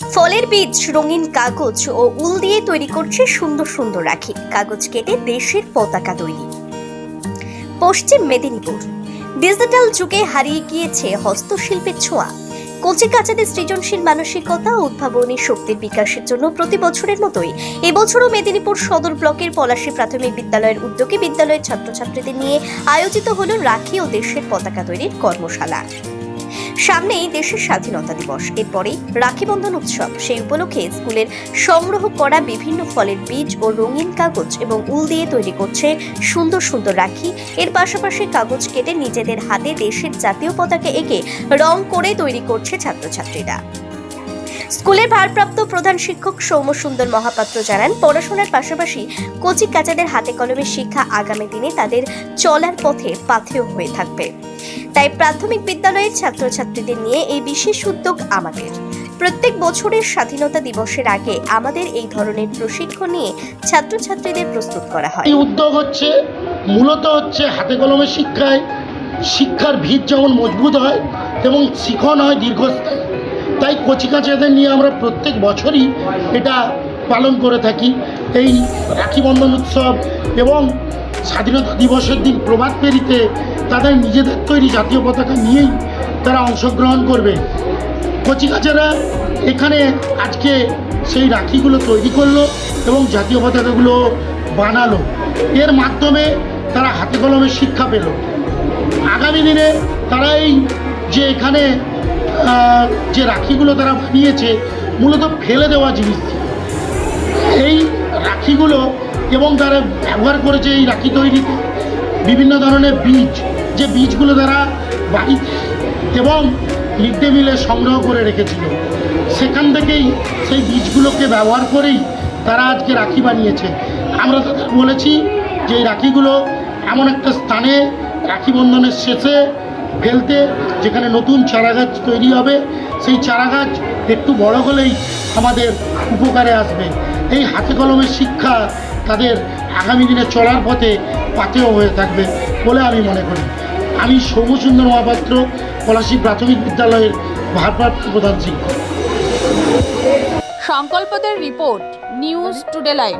ফলের বীজ, রঙিন কাগজ ও উল দিয়ে তৈরি করছে সুন্দর সুন্দর রাখি। কাগজ কেটে দেশের পতাকা তৈরি। পশ্চিম মেদিনীপুর। ডিজিটাল যুগে হারিয়ে গিয়েছে হস্তশিল্পের ছোঁয়া। কচি কাচাদের সৃজনশীল মানসিকতা ও উদ্ভাবনী শক্তির বিকাশের জন্য প্রতি বছরের মতোই এবছরও মেদিনীপুর সদর ব্লকের পলাশী প্রাথমিক বিদ্যালয়ের উদ্যোগে বিদ্যালয়ের ছাত্রছাত্রীদের নিয়ে আয়োজিত হল রাখি ও দেশের পতাকা তৈরির কর্মশালা। সামনেই দেশের স্বাধীনতা দিবস। এরপরে রাখি বন্ধন উৎসব। সেই উপলক্ষে স্কুলের সংগ্রহ করা বিভিন্ন ফলের বীজ ও রঙিন কাগজ এবং উল দিয়ে তৈরি করছে সুন্দর সুন্দর রাখি। এর পাশাপাশি কাগজ কেটে নিজেদের হাতে দেশের জাতীয় পতাকা এঁকে রং করে তৈরি করছে ছাত্রছাত্রীরা। স্কুলের ভারপ্রাপ্ত প্রধান শিক্ষক সৌম্যসুন্দর মহাপাত্র জানান, পড়াশোনার পাশাপাশি কচি কাচাদের হাতে কলমে শিক্ষা আগামী দিনে তাদের চলার পথে পাথেয় হয়ে থাকবে। তাই প্রাথমিক বিদ্যালয়ের ছাত্রছাত্রীদের নিয়ে এই বিশেষ উদ্যোগ আমাদের। প্রত্যেক বছরের স্বাধীনতা দিবসের আগে আমাদের এই ধরনের প্রশিক্ষণ নিয়ে ছাত্রছাত্রীদের প্রস্তুত করা হয়। এই উদ্যোগ হচ্ছে, মূলত হচ্ছে হাতে কলমে শিক্ষায়। শিক্ষার ভিত যেমন মজবুত হয় এবং শিখন হয় দীর্ঘস্থায়ী। তাই কচিকাচাদের নিয়ে আমরা প্রত্যেক বছরই এটা পালন করে থাকি। এই রাখি বন্ধন উৎসব এবং স্বাধীনতা দিবসের দিন প্রভাত ফেরিতে তাদের নিজেদের তৈরি জাতীয় পতাকা নিয়েই তারা অংশগ্রহণ করবে। কচিকাচারা এখানে আজকে সেই রাখিগুলো তৈরি করল এবং জাতীয় পতাকাগুলো বানালো। এর মাধ্যমে তারা হাতে কলমে শিক্ষা পেল। আগামী দিনে তারা এই যে এখানে যে রাখিগুলো তারা বানিয়েছে, মূলত ফেলে দেওয়া জিনিস। এই রাখিগুলো এবং তারা ব্যবহার করেছে এই রাখি তৈরিতে। বিভিন্ন ধরনের বীজ, যে বীজগুলো তারা বাড়িতে এবং মিড ডে মিলে সংগ্রহ করে রেখেছিল। সেখান থেকেই সেই বীজগুলোকে ব্যবহার করেই তারা আজকে রাখি বানিয়েছে। আমরা তাদের বলেছি যে এই রাখিগুলো এমন একটা স্থানে রাখি বন্ধনের শেষে ফেলতে, যেখানে নতুন চারা গাছ তৈরি হবে। সেই চারা গাছ একটু বড় হলেই আমাদের উপকারে আসবে। এই হাতে কলমের শিক্ষা তাদের আগামী দিনে চলার পথে পাতেও হয়ে থাকবে বলে আমি মনে করি। আমি সৌমসুন্দর মহাপাত্র পলাশী প্রাথমিক বিদ্যালয়ের ভারপ্রাপ্ত প্রধান শিক্ষক। সংকল্পদের রিপোর্ট নিউজ টুডে লাইভ।